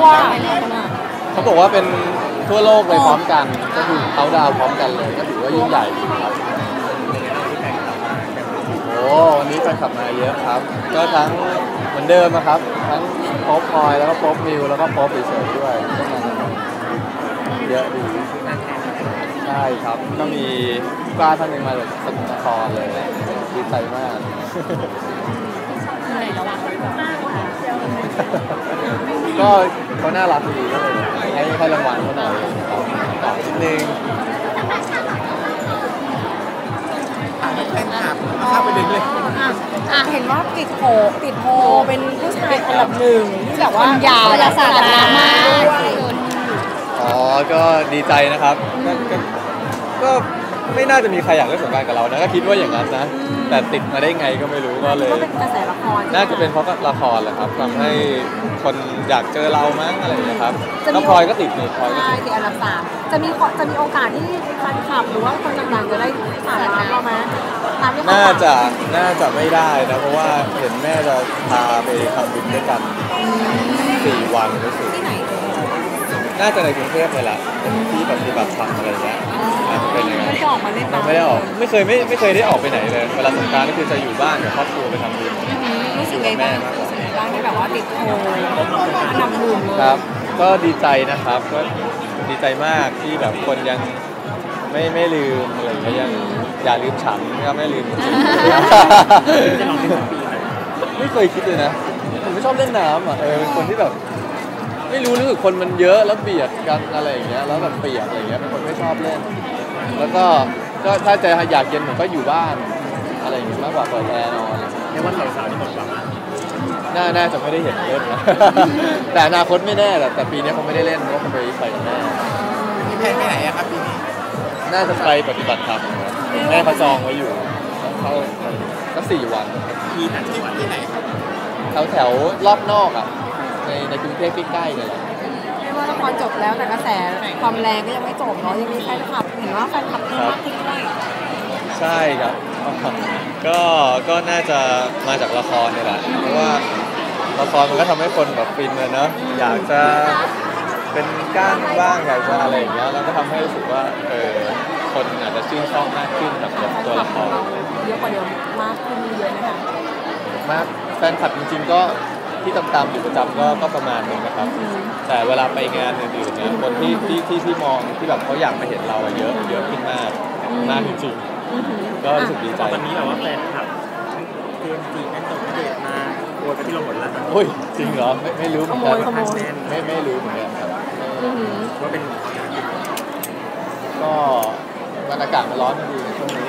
ตัวเขาบอกว่าเป็นทั่วโลกเลยพร้อมกัน ก็คือเขาดาวพร้อมกันเลยก็ถือว่ายิ่งใหญ่ครับโอ้วันนี้แฟนคลับมาเยอะครับ ก็ทั้งเหมือนเดิมนะครับ ทั้งป๊อปพลอยแล้วก็ป๊อปมิวแล้วก็ป๊อปรีเสิร์ด้วยก็มาเยอะดีใช่ครับ ก็มีกล้าท่านหนึ่งมาจากสกลนครเลยดีใจมาก ก็เขาน่ารักดีก็เลยให้ให้รางวัลเขาหน่อยครับตอบนิดนึงเป็นครับเข้าไปดึงเลยอะอะเห็นว่าติดโผติดโพเป็นผู้ชายอันดับหนึ่งที่แบบว่ายาวและสาระมากด้วยอ๋อ ก็ดีใจนะครับ ก็ก็ก็ ไม่น่าจะมีใครอยากเล่นสงกรารกับเรานะก็คิดว่าอย่างนั้นนะ แต่ติดมาได้ไงก็ไม่รู้ก็เลย ก็เป็นกระแสละคร น่าจะเป็นเพราะละครแหละครับทำให้คนอยากเจอเรามั้งอะไรอย่างเงี้ยครับจะมี แล้วพลอยก็ติดนี่พลอยก็ใช่ติดติดอันดับสามจะมีขอจะมีโอกาสที่แฟนคลับหรือว่าคนต่างๆจะได้สาระเราไหมตามที่เขาน่าฝันจะน่าจะไม่ได้นะเพราะว่าเห็นแม่จะพาไปทำบุญด้วยกันสี่วันรู้สึกที่ไหน น่าจะในกรุงเทพเลยแหละเป็นที่ปฏิบัติธรรมอะไรเงี้ยอาจจะเป็นอย่างนั้น ไม่ได้ออกมาเล่นยังไม่ได้ออกไม่เคยไม่ไม่เคยได้ออกไปไหนเลยเวลาสงกรารก็คือจะอยู่บ้านกับครอบครัวไปทำบุญรู้สึกไงบ้างรู้สึกไงบ้างที่แบบว่าติดโพอันดับหนึ่งเลยครับ ก็ดีใจนะครับก็ดีใจมากที่แบบคนยังไม่ไม่ลืมอะไรอย่างเงี้ยยังอย่าลืมฉันนะครับไม่ลืมจริงๆไม่เคยคิดเลยนะผมไม่ชอบเล่นน้ำอะเออเป็นคนที่แบบ ไม่รู้รู้สึกคนมันเยอะแล้วเบียดกันอะไรอย่างเงี้ยแล้วแบบเปียกอะไรอย่างเงี้ยเป็นคนไม่ชอบเล่น แล้วก็ก็ถ้าจะอยากเย็นผมก็อยู่บ้านอะไรอย่างเงี้ยมากกว่าเปิดแอร์นอนในวันสาวๆที่หมดหวังน่าน่าจะไม่ได้เห็นเล่นนะแต่อนาคตไม่แน่แต่แต่ปีนี้คงไม่ได้เล่นเพราะว่าคงไปไปกับแม่มีแพลนไปไหนอะครับปีนี้น่าจะไปปฏิบัติธรรมครับแม่เขาจองไว้อยู่เข้าก็สี่วันมีที่ที่ไหนครับแถวแถวรอบนอกอะ ในในกรุงเทพใกล้ๆเลยแหละไม่ว่าละครจบแล้วแต่กระแสความแรงก็ยังไม่จบเนาะยังมีแฟนคลับเห็นว่าแฟนคลับเพิ่มมากขึ้นด้วยใช่ครับ ก็ก็น่าจะมาจากละครนี่แหละเพราะว่าละครมันก็ทำให้คนแบบฟินเลยเนอะอยากจะเป็นก้างบ้างอยากจะอะไรอย่างเงี้ยแล้วก็ทำให้รู้สึกว่าเออคนอาจจะชื่นชอบมากขึ้นกับกับตัวละครเยอะกว่าเดิมมากขึ้นเยอะนะคะมากแฟนคลับจริง ๆ ก็ ที่ตามๆอยู่ประจำก็ก็ประมาณหนึงนะครับ แต่เวลาไปงานอื่นๆเนี่ยคนที่ที่ที่ที่มองที่แบบเขาอยากมาเห็นเราอะเยอะเยอะขึ้นมากมากจริงๆก็รู้สึกดีใจวันนี้แบบว่าแฟนคลับเตรียมจีบแอนตกเดทมาโวยไปที่เราหมดแล้วนะโอ้ยจริงเหรอไม่ไม่รู้เหขมือนโมกันยขโมย ไม่ไม่รู้เหมือนกันครับอือหือว่าเป็นก็มันอากาศมันร้อนพอดีในช่วงนี้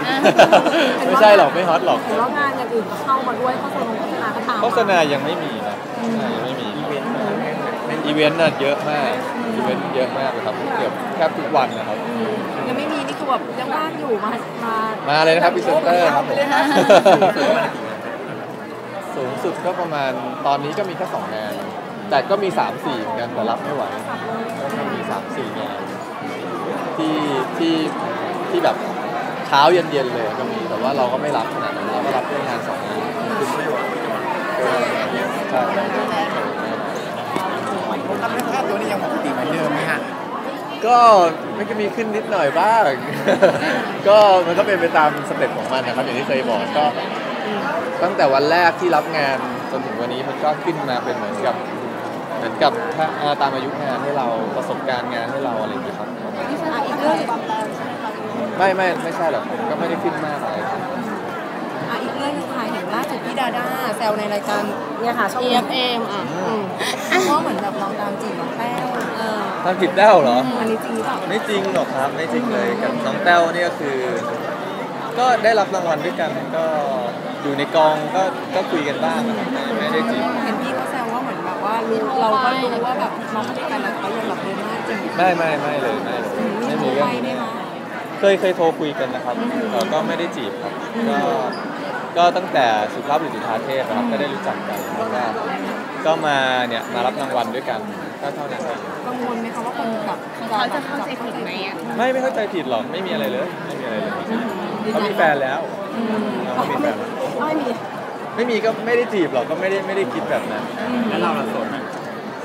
ไม่ใช่หรอกไม่ฮอตหรอก เห็นว่างานอย่างอื่นก็เข้ามาด้วยโฆษณาโฆษณาก็ตามม โฆษณายังไม่มีนะใช่ยังไม่มีอีเวนต์อะไรแม่งเลยอีเวนต์น่ะเยอะมากอีเวนต์เยอะมากเลยครับเกือบแทบทุกวันนะครับอืมยังไม่มีนี่คือแบบยังว่างอยู่มามามาเลยนะครับพรีเซนเตอร์ครับผมเลยนะสูงสุดก็ประมาณตอนนี้ก็มีแค่สองงาน แต่ก็มีสามสี่เหมือนกันแต่รับไม่ไหวก็มีสามสี่งานที่ที่ที่แบบเช้าเย็นเย็นๆเลยก็มีแต่ว่าเราก็ไม่รับขนาดนั้นเราก็รับแค่งานสองงานคุณไม่หวังใช่ทำให้ ค่าตัวนี้ยังปกติเหมือนเดิมไหมฮะก็มันก็มีขึ้นนิดหน่อยบ้าง ก็มันก็เป็นไปตามสเต็ปของมันนะครับอย่างที่เคยบอกก็ตั้งแต่วันแรกที่รับงานจนถึงวันนี้มันก็ขึ้นมาเป็นเหมือนกับเหมือนกับถ้าอ่าตามอายุงานให้เราประสบการณ์งานให้เราอะไรอย่างเงี้ยครับ ไม่ไม่ไม่ใช่หรอกก็ไม่ได้ขึ้นมากอะไร ครับอะอีกเรื่องหนึงค่ะเห็นล่าสุดพี่ดาด้าแซวในรายการเนี่ยค่ะช่อง EFM อะอืมว่าเหมือนแบบลองตามจีบน้องแต้วเออทำผิดแล้วเหรอ อันนี้จริงหรือเปล่าไม่จริงหรอกครับไม่จริงเลยกับน้องแต้วเนี่ยคือ ก็ได้รับรางวัลด้วยกันก็อยู่ในกองก็ก็คุยกันบ้างนะครับไม่ไม่ได้จีบเห็นพี่เขาแซวว่าเหมือนแบบว่ารู้เราก็รู้ว่าแบบน้องไม่ได้กันแล้วเขายังแบบเดินหน้าจริงไม่ไม่ไม่เลยไม่เลยไม่มีเรื่องไปไหมคะเคยเคยโทรคุยกันนะครับอืมแต่ก็ไม่ได้จีบครับก็ ก็ตั้งแต่สุภาพบุรุษจุฑาเทพนะครับก็ได้รู้จักกันแล้วก็ก็มาเนี่ยมารับรางวัลด้วยกันก็เท่านั้นเองกังวลไหมคะว่าคนแบบเขาจะเข้าใจผิดไหมอะไม่ไม่เข้าใจผิดหรอกไม่มีอะไรเลยไม่มีอะไรเลยเขามีแฟนแล้วอืมเขามีแฟนแล้วไม่มีไม่มีก็ไม่ได้จีบหรอกก็ไม่ได้ไม่ได้คิดแบบนั้นแล้วเราละโสดไหม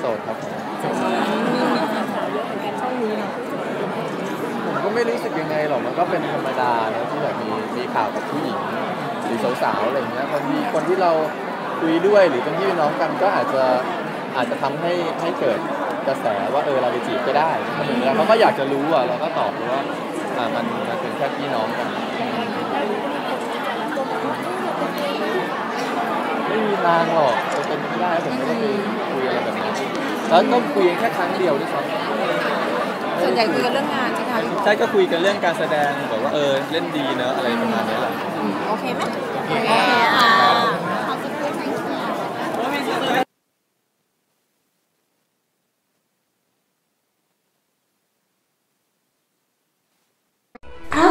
โสดครับผมช่องนี้เนาะผมก็ไม่รู้สึกยังไงหรอกมันก็เป็นธรรมดานะที่แบบมีมีข่าวกับผู้หญิง หรือสาวๆอะไรเงี้ยบางทีคนที่เราคุยด้วยหรือเป็นพี่น้องกันก็อาจจะอาจจะทำให้ให้เกิดกระแสว่าเออเราไปจีบก็ได้แล้วเขาก็อยากจะรู้อะเราก็ตอบว่าอ่ามันมันเป็นแค่พี่น้องกันไม่มีทางหรอกจะเป็นไม่ได้ผมไม่ได้คุยอะไรแบบนั้นแล้วก็คุยแค่ครั้งเดียวด้วยซ้ำส่วน ใหญ่คุยกันเรื่องงานใช่ไหมคะใช่ก็คุยกันเรื่องการแสดงแบบว่าเออเล่นดีเนอะอะไรประมาณนี้แหละอืมโอเคไหมโอเคค่ะ เพราะ